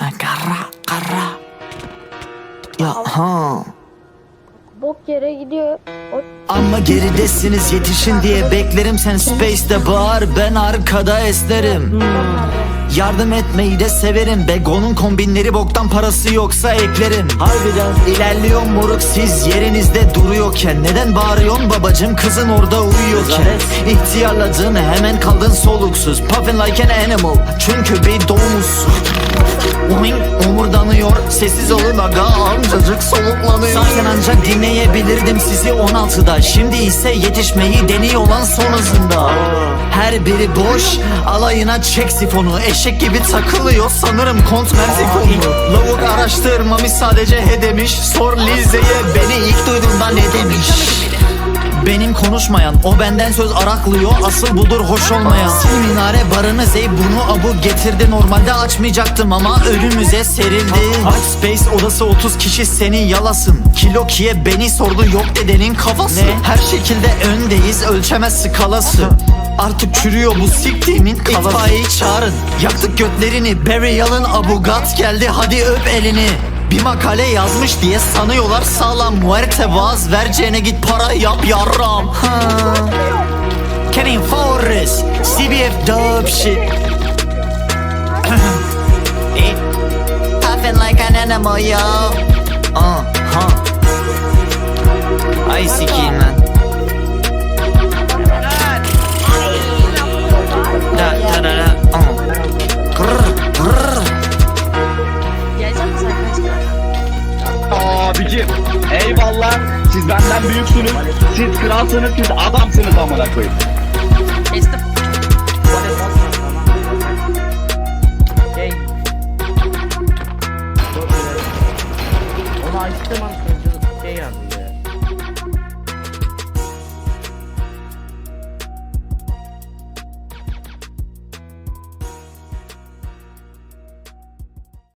Ha, Kara, kara. Ya ha. Bok yere gidiyor. O Ama geridesiniz yetişin diye beklerim Sen space'de bağır ben arkada esnerim Yardım etmeyi de severim. Bego'nun kombinleri boktan parası yoksa eklerim. Harbiden ilerliyor moruk siz yerinizde duruyorken. Neden bağırıyorsun? Babacım kızın orada uyuyorken. İhtiyarladın hemen kaldın soluksuz. Puffin like an animal. Çünkü bir domuzsun Oing omurdanıyor. Sessiz olun aga amcacık soluklanıyor. Zaten ancak dinleyebilirdim sizi 16'da Şimdi ise yetişmeyi deniyor lan son hızında Her biri boş alayına çek sifonu. Eşek gibi takılıyor sanırım kont merzifonu Lavuk araştırmamı sadece he demiş. Sor Lize'ye beni ilk duyduğunda ne demiş? Benim konuşmayan o benden söz araklıyor. Asıl budur hoş olmayan. Sil minare barını zey bunu abu getirdi. Normalde açmayacaktım ama önümüze serildi. Aç space odası 30 kişi seni yalasın. Kilokiye beni sordu yok dedenin kafası. Her şekilde öndeyiz ölçemez skalası Artık çürüyor bu siktiğimin İtfaiyeyi çağırın. Yaktık götlerini Burial'ın abugat geldi hadi öp elini. Bir makale yazmış diye sanıyorlar sağlam Muerte vaaz vereceğine git para yap yarram. Ha. Kenny Forrest CBF dope shit. Puffin like an animal yo. Uh, huh. Ay sikiyim lan siz benden büyüksünüz siz kralsınız siz adamsınız amına koyayım Kestim. Şey. Onu açtım ama